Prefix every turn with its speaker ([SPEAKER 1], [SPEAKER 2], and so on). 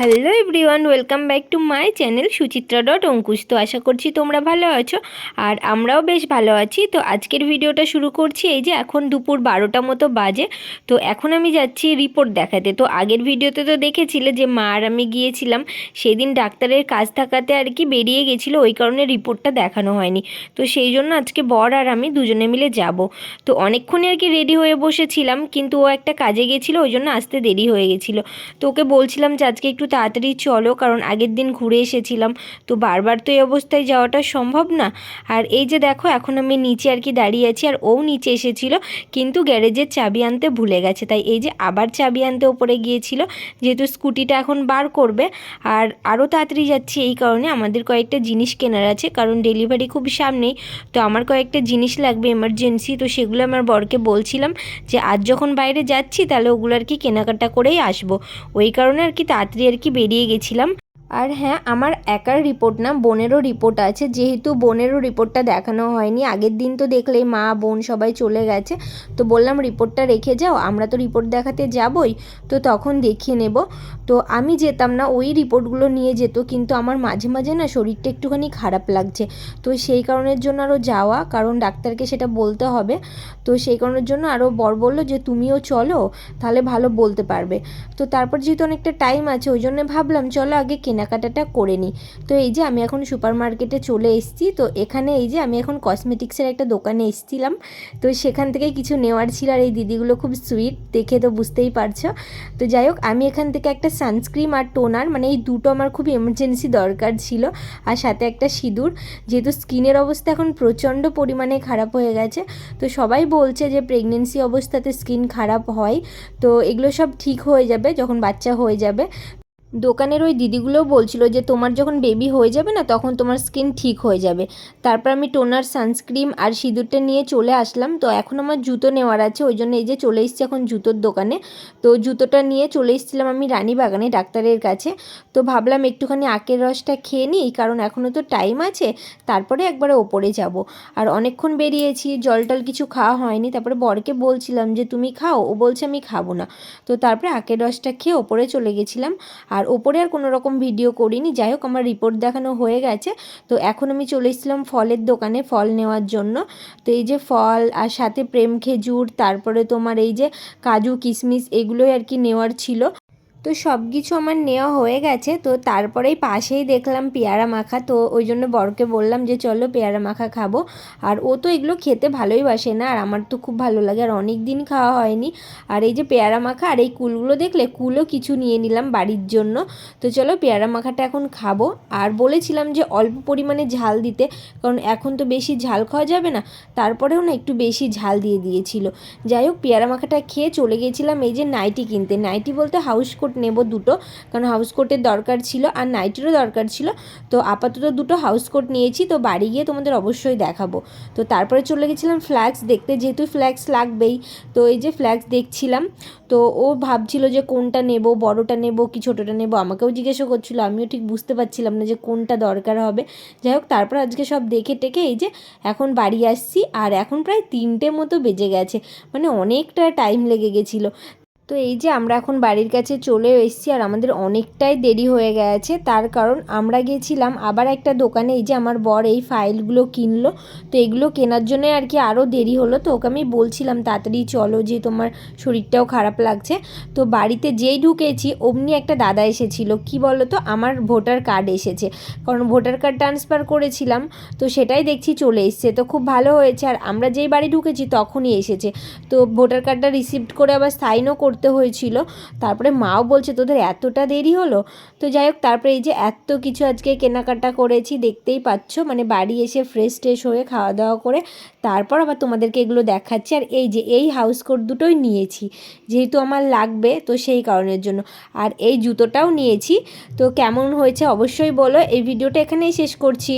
[SPEAKER 1] Hello everyone welcome back to my channel Suchitra dot Ankush তো আশা করছি তোমরা ভালো আছো আর আমরাও বেশ ভালো আছি। তো আজকের ভিডিওটা শুরু করছি এই যে এখন দুপুর বারোটা মতো বাজে। তো এখন আমি যাচ্ছি রিপোর্ট দেখাতে। তো আগের ভিডিওতে তো দেখেছিলে যে মা আর আমি গিয়েছিলাম, সেদিন ডাক্তারের কাজ থাকাতে আর কি বেরিয়ে গেছিল, ওই কারণে রিপোর্টটা দেখানো হয়নি। তো সেই জন্য আজকে বর আর আমি দুজনে মিলে যাব। তো অনেকক্ষণে আর কি রেডি হয়ে বসেছিলাম, কিন্তু ও একটা কাজে গেছিল, ওই জন্য আসতে দেরি হয়ে গেছিল। তো ওকে বলছিলাম যে আজকে একটু তাড়াতাড়ি চলো, কারণ আগের দিন ঘুরে এসেছিলাম। তো বারবার তো এই অবস্থায় যাওয়াটা সম্ভব না। আর এই যে দেখো, এখন আমি নিচে আর কি দাঁড়িয়ে আছি, আর ও নিচে এসেছিল, কিন্তু গ্যারেজের চাবি আনতে ভুলে গেছে। তাই এই যে আবার চাবি আনতে ওপরে গিয়েছিল, যেহেতু স্কুটিটা এখন বার করবে। আর আরও তাড়াতাড়ি যাচ্ছি এই কারণে আমাদের কয়েকটা জিনিস কেনার আছে, কারণ ডেলিভারি খুব সামনেই। তো আমার কয়েকটা জিনিস লাগবে এমার্জেন্সি, তো সেগুলো আমার বরকে বলছিলাম যে, আজ যখন বাইরে যাচ্ছি, তাহলে ওগুলো আর কি কেনাকাটা করেই আসব। ওই কারণে আর কি তাড়াতাড়ি আর কি বেরিয়ে গেছিলাম। আর হ্যাঁ আমার একার রিপোর্ট না, বোনেরও রিপোর্ট আছে। যেহেতু বোনেরও রিপোর্টটা দেখানো হয়নি, আগের দিন তো দেখলেই মা, বোন সবাই চলে গেছে। তো বললাম রিপোর্টটা রেখে যাও, আমরা তো রিপোর্ট দেখাতে যাবই। তো তখন দেখিয়ে নেব। তো আমি যেতাম না, ওই রিপোর্টগুলো নিয়ে যেত, কিন্তু আমার মাঝে মাঝে না শরীরটা একটুখানি খারাপ লাগছে। তো সেই কারণের জন্য আরও যাওয়া, কারণ ডাক্তারকে সেটা বলতে হবে। তো সেই কারণের জন্য আরও বর বলল যে, তুমিও চলো, তাহলে ভালো বলতে পারবে। তো তারপর যেহেতু অনেকটা টাইম আছে, ওই জন্য ভাবলাম, চলো আগে কেনাকাটাটা করে নিই। তো এই যে আমি এখন সুপার মার্কেটে চলে এসেছি। তো এখানে এই যে আমি এখন কসমেটিক্সের একটা দোকানে এসেছিলাম। তো সেখান থেকে কিছু নেওয়ার ছিল আর এই দিদিগুলো খুব সুইট, দেখে তো বুঝতেই পারছ। তো যাই হোক, আমি এখান থেকে একটা সানস্ক্রিম আর টোনার মানে এই দুটো আমার খুব এমার্জেন্সি দরকার ছিল। আর সাথে একটা সিঁদুর, যেহেতু স্কিনের অবস্থা এখন প্রচণ্ড পরিমাণে খারাপ হয়ে গেছে। তো সবাই বলছে যে প্রেগনেন্সি অবস্থাতে স্কিন খারাপ হয়। তো এগুলো সব ঠিক হয়ে যাবে যখন বাচ্চা হয়ে যাবে। দোকানের ওই দিদিগুলোও বলছিল যে তোমার যখন বেবি হয়ে যাবে না, তখন তোমার স্কিন ঠিক হয়ে যাবে। তারপর আমি টোনার সানস্ক্রিম আর সিঁদুরটা নিয়ে চলে আসলাম। তো এখন আমার জুতো নেওয়ার আছে, ওই জন্য এই যে চলে এসেছি এখন জুতোর দোকানে। তো জুতোটা নিয়ে চলে এসেছিলাম আমি রানীবাগানে ডাক্তারের কাছে। তো ভাবলাম একটুখানি আখের রসটা খেয়ে নিই, কারণ এখনও তো টাইম আছে, তারপরে একবারে ওপরে যাব। আর অনেকক্ষণ বেরিয়েছি, জল টল কিছু খাওয়া হয়নি, তারপরে বরকে বলছিলাম যে, তুমি খাও? ও বলছে, আমি খাব না। তো তারপরে আখের রসটা খেয়ে ওপরে চলে গেছিলাম। আর ওপরে আর কোনো রকম ভিডিও করিনি। যাই হোক, আমার রিপোর্ট দেখানো হয়ে গেছে। তো এখন আমি চলে এসেছিলাম ফলের দোকানে ফল নেওয়ার জন্য। তো এই যে ফল আর সাথে প্রেম খেজুর, তারপরে তোমার এই যে কাজু, কিশমিশ, এগুলোই আর কি নেওয়ার ছিল। তো সব কিছু আমার নেওয়া হয়ে গেছে, তো তারপরেই পাশেই দেখলাম পেয়ারা মাখা, তো ওই জন্য বরকে বললাম যে চলো পেয়ারা মাখা খাব। আর ও তো এগুলো খেতে ভালোই বাসে না, আর আমার তো খুব ভালো লাগে, আর অনেক দিন খাওয়া হয়নি। আর এই যে পেয়ারা মাখা আর এই কুলগুলো দেখলে কুলও কিছু নিয়ে নিলাম বাড়ির জন্য। তো চলো পেয়ারা মাখাটা এখন খাব। আর বলেছিলাম যে অল্প পরিমাণে ঝাল দিতে, কারণ এখন তো বেশি ঝাল খাওয়া যাবে না, তারপরেও না একটু বেশি ঝাল দিয়ে দিয়েছিল। যাই হোক, পেয়ারা মাখাটা খেয়ে চলে গেছিলাম এই যে নাইটি কিনতে। নাইটি বলতে হাউস কোট নেব দুটো, কারণ হাউস কোটের দরকার ছিল আর নাইটিরও দরকার ছিল। তো আপাতত দুটো হাউস কোট নিয়েছি, তো বাড়ি গিয়ে তোমাদের অবশ্যই দেখাবো। তো তারপরে চলে গেছিলাম ফ্ল্যাক্স দেখতে, যেহেতু ফ্ল্যাক্স লাগবেই, তো এই যে ফ্ল্যাক্স দেখছিলাম, তো ও ভাবছিল যে কোনটা নেব, বড়টা নেব কি ছোটোটা নেব, আমাকেও জিজ্ঞাসা করছিল, আমিও ঠিক বুঝতে পারছিলাম না যে কোনটা দরকার হবে। যাই হোক, তারপর আজকে সব দেখে টেকে এই যে এখন বাড়ি আসছি, আর এখন প্রায় তিনটে মতো বেজে গেছে মানে অনেকটা টাইম লেগে গেছিল। তো এই যে আমরা এখন বাড়ির কাছে চলে এসেছি আর আমাদের অনেকটাই দেরি হয়ে গেছে, তার কারণ আমরা গেছিলাম আবার একটা দোকানে, এই যে আমার বর এই ফাইলগুলো কিনলো, তো এগুলো কেনার জন্য আর কি আরও দেরি হলো, তো ওকে আমি বলছিলাম তাড়াতাড়ি চলো যে তোমার শরীরটাও খারাপ লাগছে। তো বাড়িতে যেই ঢুকেছি অমনি একটা দাদা এসেছিল, কি বলো তো আমার ভোটার কার্ড এসেছে, কারণ ভোটার কার্ড ট্রান্সফার করেছিলাম, তো সেটাই দেখছি চলে এসছে, তো খুব ভালো হয়েছে আর আমরা যেই বাড়ি ঢুকেছি তখনই এসেছে, তো ভোটার কার্ডটা রিসিভড করে আবার সাইনও করতে করতে হয়েছিল। তারপরে মাও বলছে, তোদের এতটা দেরি হলো? তো যাই হোক, তারপরে এই যে এত কিছু আজকে কেনাকাটা করেছি, দেখতেই পাচ্ছ। মানে বাড়ি এসে ফ্রেশ ট্রেশ হয়ে খাওয়া দাওয়া করে তারপর আবার তোমাদেরকে এগুলো দেখাচ্ছি। আর এই যে, এই হাউস কোট দুটোই নিয়েছি, যেহেতু আমার লাগবে তো সেই কারণের জন্য। আর এই জুতোটাও নিয়েছি। তো কেমন হয়েছে অবশ্যই বলো। এই ভিডিওটা এখানেই শেষ করছি।